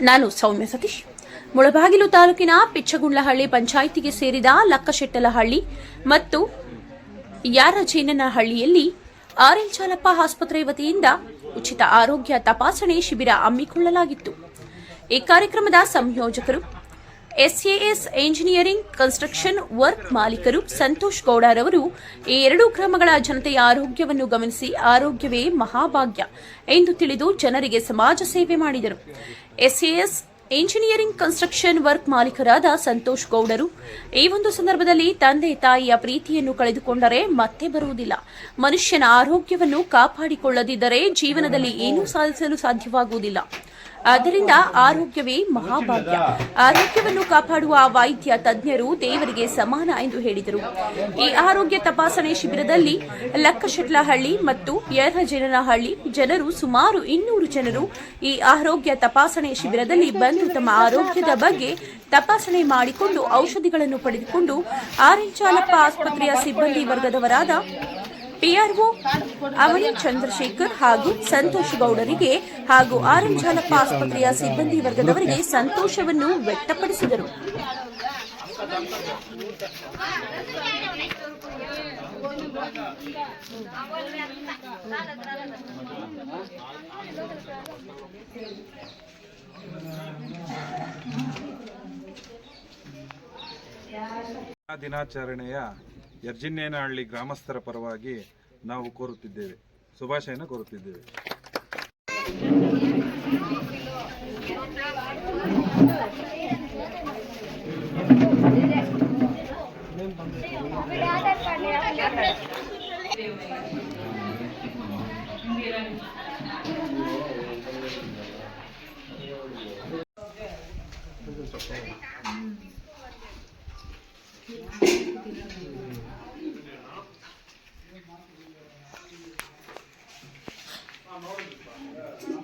ನಾನು ಸೌಮ್ಯ ಸತೀಶ್. ಮುಳಬಾಗಿಲು ತಾಲೂಕಿನ ಪಿಚ್ಚಗುಂಡ್ಲಹಳ್ಳಿ ಪಂಚಾಯಿತಿಗೆ ಸೇರಿದ ಲಕ್ಕಶೆಟ್ಟಲಹಳ್ಳಿ ಮತ್ತು ಯಾರಜೇನನಹಳ್ಳಿಯಲ್ಲಿ ಆರ್ಎಲ್ ಚಾಲಪ್ಪ ಆಸ್ಪತ್ರೆ ವತಿಯಿಂದ ಉಚಿತ ಆರೋಗ್ಯ ತಪಾಸಣೆ ಶಿಬಿರ ಹಮ್ಮಿಕೊಳ್ಳಲಾಗಿತ್ತು. ಈ ಕಾರ್ಯಕ್ರಮದ ಸಂಯೋಜಕರು ಎಸ್ಎಎಸ್ ಎಂಜಿನಿಯರಿಂಗ್, ಕನ್ಸ್ಟ್ರಕ್ಷನ್, ವರ್ಕ್ ಮಾಲೀಕರು ಸಂತೋಷ್ ಗೌಡರವರು ಈ ಎರಡೂ ಗ್ರಾಮಗಳ ಜನತೆಯ ಆರೋಗ್ಯವನ್ನು ಗಮನಿಸಿ ಆರೋಗ್ಯವೇ ಮಹಾಭಾಗ್ಯ ಎಂದು ತಿಳಿದು ಜನರಿಗೆ ಸಮಾಜ ಸೇವೆ ಮಾಡಿದರು. ಎಸ್ಎಎಸ್ ಎಂಜಿನಿಯರಿಂಗ್, ಕನ್ಸ್ಟ್ರಕ್ಷನ್, ವರ್ಕ್ ಮಾಲೀಕರಾದ ಸಂತೋಷ್ ಗೌಡರು ಈ ಒಂದು ಸಂದರ್ಭದಲ್ಲಿ ತಂದೆ ತಾಯಿಯ ಪ್ರೀತಿಯನ್ನು ಕಳೆದುಕೊಂಡರೆ ಮತ್ತೆ ಬರುವುದಿಲ್ಲ. ಮನುಷ್ಯನ ಆರೋಗ್ಯವನ್ನು ಕಾಪಾಡಿಕೊಳ್ಳದಿದ್ದರೆ ಜೀವನದಲ್ಲಿ ಏನೂ ಸಾಧಿಸಲು ಸಾಧ್ಯವಾಗುವುದಿಲ್ಲ. ಆದ್ದರಿಂದ ಆರೋಗ್ಯವೇ ಮಹಾಭಾಗ್ಯ. ಆರೋಗ್ಯವನ್ನು ಕಾಪಾಡುವ ವೈದ್ಯ ತಜ್ಞರು ದೇವರಿಗೆ ಸಮಾನ ಎಂದು ಹೇಳಿದರು. ಈ ಆರೋಗ್ಯ ತಪಾಸಣೆ ಶಿಬಿರದಲ್ಲಿ ಲಕ್ಕಶೆಟ್ಲಹಳ್ಳಿ ಮತ್ತು ಯರ್ಹಜನಹಳ್ಳಿ ಜನರು ಸುಮಾರು ಇನ್ನೂರು ಜನರು ಈ ಆರೋಗ್ಯ ತಪಾಸಣೆ ಶಿಬಿರದಲ್ಲಿ ಬಂದು ತಮ್ಮ ಆರೋಗ್ಯದ ಬಗ್ಗೆ ತಪಾಸಣೆ ಮಾಡಿಕೊಂಡು ಔಷಧಿಗಳನ್ನು ಪಡೆದುಕೊಂಡು ಆರ್ಎನ್ ಚಾಲಪ್ಪ ಆಸ್ಪತ್ರೆಯ ಸಿಬ್ಬಂದಿ ವರ್ಗದವರಾದ ಪಿಆರ್ಒ ಅವನಿ ಚಂದ್ರಶೇಖರ್ ಹಾಗೂ ಸಂತೋಷ್ ಗೌಡರಿಗೆ ಹಾಗೂ ಆರ್ಎಂ ಜಾಲಪ್ಪ ಆಸ್ಪತ್ರೆಯ ಸಿಬ್ಬಂದಿ ವರ್ಗದವರಿಗೆ ಸಂತೋಷವನ್ನು ವ್ಯಕ್ತಪಡಿಸಿದರು. ದಿನಾಚರಣೆಯ ಯರ್ಜಿನ್ನೇನಹಳ್ಳಿ ಗ್ರಾಮಸ್ಥರ ಪರವಾಗಿ ನಾವು ಕೋರುತ್ತಿದ್ದೇವೆ. ಶುಭಾಶಯನ ಕೋರುತ್ತಿದ್ದೇವೆ. 嗯。